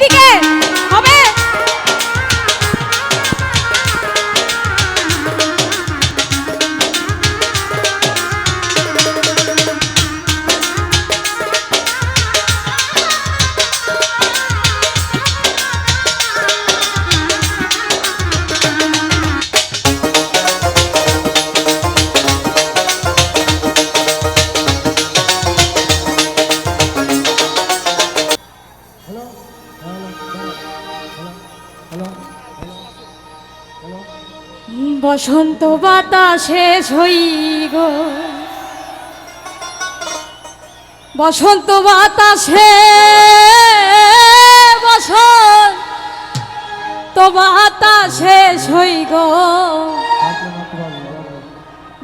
এইদিকে বসন্ত বাতাসে ছই গো। বসন্ত বাতাসে বসন্ত বাতাসে ছই গো।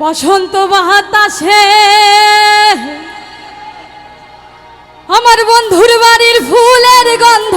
বসন্ত বাতাসে, আমার বন্ধুর বাড়ির ফুলের গন্ধ।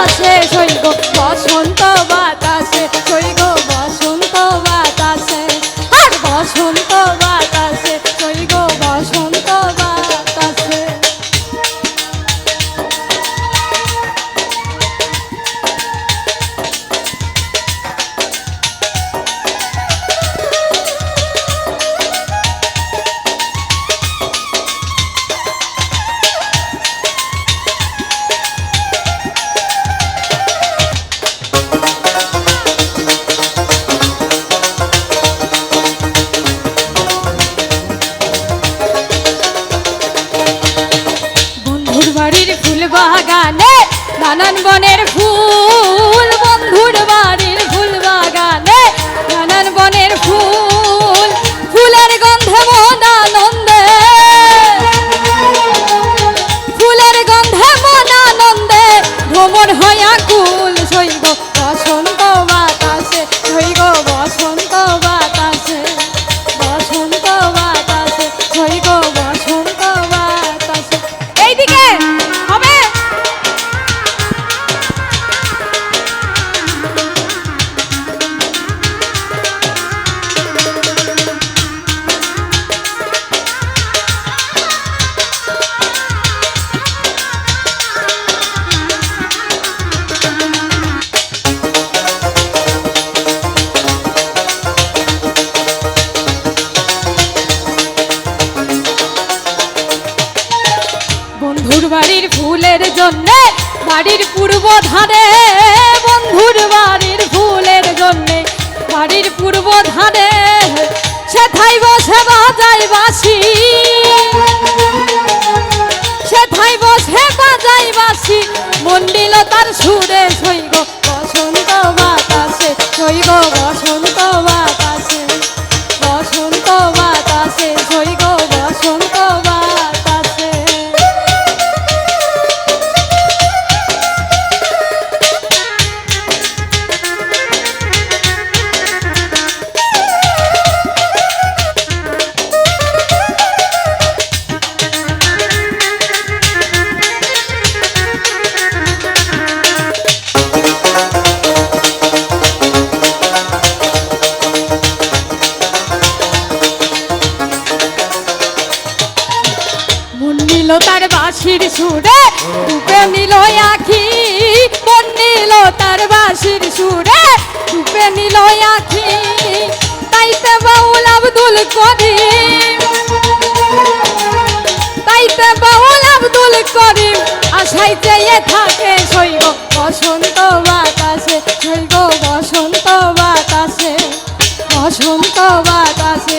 আছে ফুল বাগানে নানান বনের ফুল। বন্ধুর বাড়ির ফুলের জন্য, বাড়ির পূর্ব ধারে বন্ধুর বাড়ির ফুলের জন্য। বাড়ির পূর্ব ধারে সেথাই বসে বাজাই বাসি সেথাই বসে বাজাই বাসি মন্ডিল তার সুরে সইগ বসন্ত বাতাসে সইগ বাঁশির সুরে ডুবে নিল আখি, মন নিল তার বাঁশির সুরে, ডুবে নিল আখি। তাইতে বাউল আব্দুল করিম তাইতে বাউল আব্দুল করিম আশাই চেয়ে থাকে শৈব বসন্ত বাতাসে, শৈব বসন্ত বাতাসে বসন্ত বাতাসে।